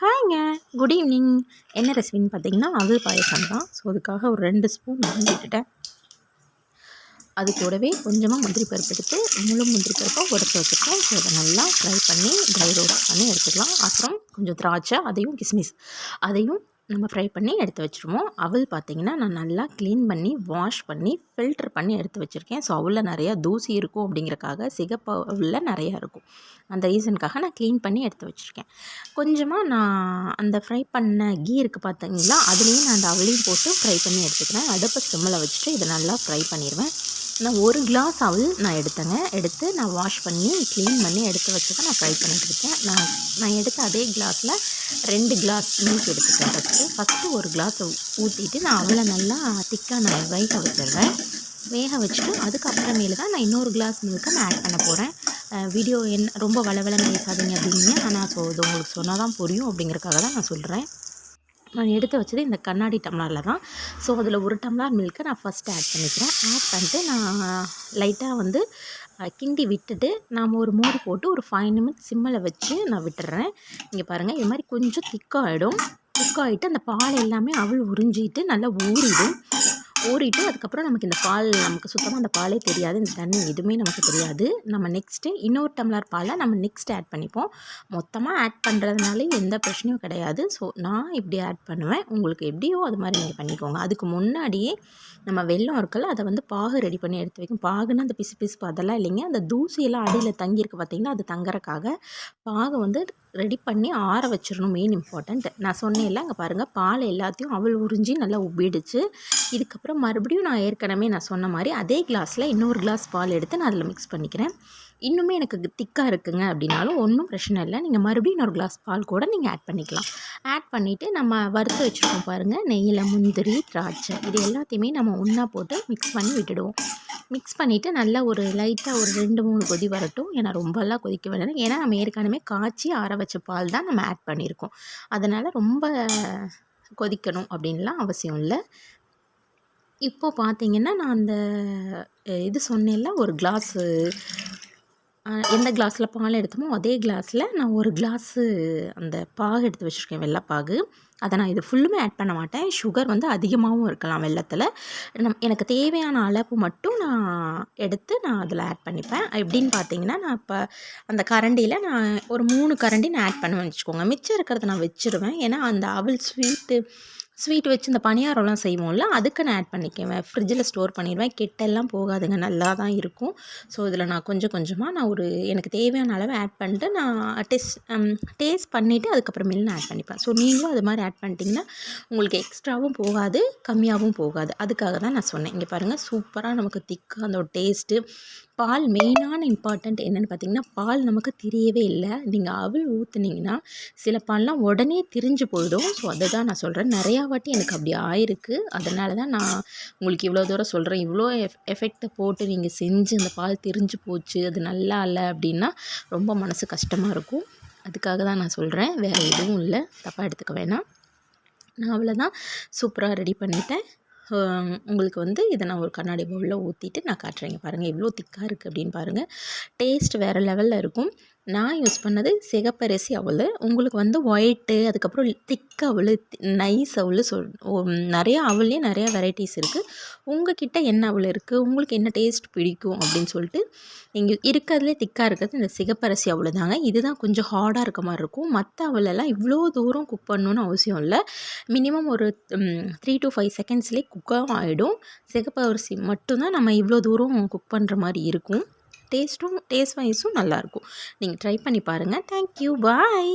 ஹாய்ங்க. Good evening என்ன ரெசிபின்னு பார்த்தீங்கன்னா அவல் பாயசம் தான். ஸோ அதுக்காக ஒரு ரெண்டு ஸ்பூன் வாங்கி விட்டுட்டேன். அது கூடவே கொஞ்சமாக முந்திரி பருப்பு எடுத்து முழு முந்திரி பருப்பை உடச்சி வச்சுருக்கோம் ஸோ அதை நல்லா ஃப்ரை பண்ணி ட்ரை ரோஸ்ட் பண்ணி எடுத்துக்கலாம். அப்புறம் கொஞ்சம் திராட்சை அதையும் கிஸ்மிஸ். அதையும் நம்ம ஃப்ரை பண்ணி எடுத்து வச்சுருவோம். அவள் பார்த்திங்கன்னா நான் நல்லா க்ளீன் பண்ணி வாஷ் பண்ணி ஃபில்டர் பண்ணி எடுத்து வச்சுருக்கேன். ஸோ அவளில் நிறையா தூசி இருக்கும் அப்படிங்கிறக்காக சிகப்பு அவளில் நிறையா இருக்கும். அந்த ரீசனுக்காக நான் க்ளீன் பண்ணி எடுத்து வச்சுருக்கேன். கொஞ்சமாக நான் அந்த ஃப்ரை பண்ண கீ இருக்குது பார்த்தீங்களா அதுலேயும் நான் அந்த அவளையும் போட்டு ஃப்ரை பண்ணி எடுத்துக்கிறேன். அடுப்பை சிம்மில் வச்சுட்டு இதை நல்லா ஃப்ரை பண்ணிடுவேன். நான் ஒரு கிளாஸ் அவள் நான் எடுத்தேங்க. எடுத்து நான் வாஷ் பண்ணி க்ளீன் பண்ணி எடுத்து வச்சு தான் நான் ஃப்ரை பண்ணிட்டு இருக்கேன். நான் நான் எடுத்த அதே கிளாஸில் ரெண்டு கிளாஸ் மில்க் எடுத்துக்கிறேன் ஃபஸ்ட்டு ஃபஸ்ட்டு ஒரு கிளாஸ் ஊற்றிட்டு நான் அவளை நல்லா திக்காக நான் வேக வச்சிடுறேன். வேக வச்சுட்டு அதுக்கப்புறமேலு தான் நான் இன்னொரு கிளாஸ் மில்க்கை நான் ஆட் பண்ண போகிறேன் வீடியோ என் ரொம்ப வளவலன்னு பேசாதீங்க அப்படிங்க ஆனால் ஸோ இது உங்களுக்கு சொன்னால் தான் புரியும் அப்படிங்கிறக்காக தான் நான் சொல்கிறேன் நான் எடுத்து வச்சது இந்த கண்ணாடி டம்ளரில் தான். ஸோ அதில் ஒரு டம்ளர் மில்க்கை நான் ஃபஸ்ட்டு ஆட் பண்ணிக்கிறேன். ஆட் பண்ணிட்டு நான் லைட்டாக வந்து கிண்டி விட்டுட்டு நாம் ஒரு மூடி போட்டு ஒரு ஃபைவ் நிமிட்ஸ் சிம்மில் வச்சு நான் விட்டுறேன். இங்கே பாருங்கள் இது மாதிரி கொஞ்சம் திக்காகிடும் திக்காகிட்டு அந்த பால் எல்லாமே அவள் உறிஞ்சிட்டு நல்லா ஊறிடும். ஊறிட்டு அதுக்கப்புறம் நமக்கு இந்த பால் நமக்கு சுத்தமாக அந்த பாலே தெரியாது. இந்த தண்ணி எதுவுமே நமக்கு தெரியாது. நம்ம நெக்ஸ்ட்டு இன்னொரு டம்ளர் பாலை நம்ம நெக்ஸ்ட் ஆட் பண்ணிப்போம். மொத்தமாக ஆட் பண்ணுறதுனால எந்த பிரச்சனையும் கிடையாது. ஸோ நான் இப்படி ஆட் பண்ணுவேன். உங்களுக்கு எப்படியோ அது மாதிரி நீங்கள் பண்ணிக்கோங்க. அதுக்கு முன்னாடியே நம்ம வெள்ளம் இருக்குல்ல அதை வந்து பாகு ரெடி பண்ணி எடுத்து வைக்கும் பாகுன்னா அந்த பிசு பிசுப்பு அதெல்லாம் இல்லைங்க. அந்த தூசியெல்லாம் அடியில் தங்கியிருக்கு பார்த்திங்கன்னா அது தங்குறக்காக பாகு வந்து ரெடி பண்ணி ஆற வச்சிடணும். மெயின் இம்பார்ட்டண்ட் நான் சொன்னேன்ல அங்கே பாருங்கள் பால் எல்லாத்தையும் அவள் உறிஞ்சி நல்லா உப்பிடுச்சு. இதுக்கப்புறம் மறுபடியும் நான் ஏற்கனவே நான் சொன்ன மாதிரி அதே கிளாஸில் இன்னொரு கிளாஸ் பால் எடுத்து நான் அதில் மிக்ஸ் பண்ணிக்கிறேன். இன்னுமே எனக்கு திக்காக இருக்குங்க அப்படின்னாலும் ஒன்றும் பிரச்சனை இல்லை. நீங்கள் மறுபடியும் இன்னொரு கிளாஸ் பால் கூட நீங்கள் ஆட் பண்ணிக்கலாம். ஆட் பண்ணிவிட்டு நம்ம வறுத்து வச்சுருக்கோம் பாருங்கள் நெய்யில் முந்திரி திராட்சை இது எல்லாத்தையுமே நம்ம ஒன்றா போட்டு மிக்ஸ் பண்ணி விட்டுடுவோம். மிக்ஸ் பண்ணிவிட்டு நல்லா ஒரு லைட்டாக ஒரு ரெண்டு மூணு கொதி வரட்டும். ஏன்னா ரொம்பலாம் கொதிக்க வேண்டாம். ஏன்னா நம்ம ஏற்கனவே காய்ச்சி ஆற வச்ச பால் தான் நம்ம ஆட் பண்ணியிருக்கோம். அதனால் ரொம்ப கொதிக்கணும் அப்படின்லாம் அவசியம் இல்லை. இப்போது பார்த்தீங்கன்னா நான் அந்த இது சொன்னேன்ல ஒரு கிளாஸு எந்த கிளாஸில் பால் எடுத்தோமோ அதே கிளாஸில் நான் ஒரு கிளாஸு அந்த பாகு எடுத்து வச்சுருக்கேன் வெள்ளைப்பாகு அதை நான் இது ஃபுல்லுமே ஆட் பண்ண மாட்டேன். சுகர் வந்து அதிகமாகவும் இருக்கலாம் வெள்ளத்தில். நம் எனக்கு தேவையான அளவு மட்டும் நான் எடுத்து நான் அதில் ஆட் பண்ணிப்பேன். எப்படின்னு பார்த்தீங்கன்னா நான் இப்போ அந்த கரண்டியில் நான் ஒரு மூணு கரண்டி நான் ஆட் பண்ணுவேன் வச்சுக்கோங்க. மிச்சம் இருக்கிறத நான் வச்சுருவேன். ஏன்னா அந்த அவல் ஸ்வீட்டு ஸ்வீட் வச்சு இந்த பணியாரம்லாம் செய்வோம்ல அதுக்கு நான் ஆட் பண்ணிக்குவேன். ஃப்ரிட்ஜில் ஸ்டோர் பண்ணிடுவேன். கெட்டெல்லாம் போகாதுங்க நல்லா தான் இருக்கும். ஸோ இதில் நான் கொஞ்சம் கொஞ்சமாக நான் ஒரு எனக்கு தேவையான அளவு ஆட் பண்ணிட்டு நான் டெஸ்ட் டேஸ்ட் um, பண்ணிவிட்டு அதுக்கப்புறமேல நான் ஆட் பண்ணிப்பேன். ஸோ நீங்களும் அது மாதிரி ஆட் பண்ணிட்டீங்கன்னா உங்களுக்கு எக்ஸ்ட்ராவும் போகாது கம்மியாகவும் போகாது. அதுக்காக தான் நான் சொன்னேன். இங்கே பாருங்கள் சூப்பராக நமக்கு திக்காக அந்த ஒரு டேஸ்ட்டு பால் மெயினான இம்பார்ட்டண்ட் என்னென்னு பார்த்தீங்கன்னா பால் நமக்கு தெரியவே இல்லை. நீங்கள் அவள் ஊற்றுனீங்கன்னா சில பால்லாம் உடனே திரிஞ்சு போயிடும். ஸோ அதை தான் நான் சொல்கிறேன் நிறையா வாட்டி எனக்கு அப்படி ஆயிருக்கு. அதனால தான் நான் உங்களுக்கு இவ்வளோ தூரம் சொல்கிறேன் இவ்வளோ எஃப் எஃபெக்டை போட்டு நீங்கள் செஞ்சு அந்த பால் திரிஞ்சு போச்சு அது நல்லா இல்லை அப்படின்னா ரொம்ப மனசு கஷ்டமாக இருக்கும். அதுக்காக தான் நான் சொல்கிறேன் வேறு எதுவும் இல்லை. தப்பாக எடுத்துக்க வேணாம். நான் அவ்வளோதான் சூப்பராக ரெடி பண்ணிட்டேன். உங்களுக்கு வந்து இதை நான் ஒரு கண்ணாடி பவுலில் ஊற்றிட்டு நான் காட்டுறேங்க பாருங்கள் எவ்வளோ திக்காக இருக்குது அப்படின்னு பாருங்கள் டேஸ்ட் வேறு லெவலில் இருக்கும். நான் யூஸ் பண்ணது சிகப்பரிசி அவள். உங்களுக்கு வந்து ஒயிட்டு அதுக்கப்புறம் திக் அவள் நைஸ் அவள் சொல் நிறையா அவள்லேயே நிறையா வெரைட்டிஸ் இருக்குது உங்கள் கிட்டே என்ன அவள் இருக்குது உங்களுக்கு என்ன டேஸ்ட் பிடிக்கும்? அப்படின்னு சொல்லிட்டு இங்கே இருக்கிறதுலே திக்காக இருக்கிறது இந்த சிகப்பரிசி அவள் தாங்க. இதுதான் கொஞ்சம் ஹார்டாக இருக்க மாதிரி இருக்கும். மற்ற அவளெல்லாம் இவ்வளோ தூரம் குக் பண்ணணும்னு அவசியம் இல்லை. மினிமம் ஒரு த்ரீ டு ஃபைவ் செகண்ட்ஸ்லேயே குக்காகவும் ஆகிடும் சிகப்பரிசி மட்டும்தான் நம்ம இவ்வளோ தூரம் குக் பண்ணுற மாதிரி இருக்கும். டேஸ்ட்டும் டேஸ்ட் வைஸும் நல்லாயிருக்கும். நீங்கள் ட்ரை பண்ணி பாருங்கள் தேங்க்யூ பாய்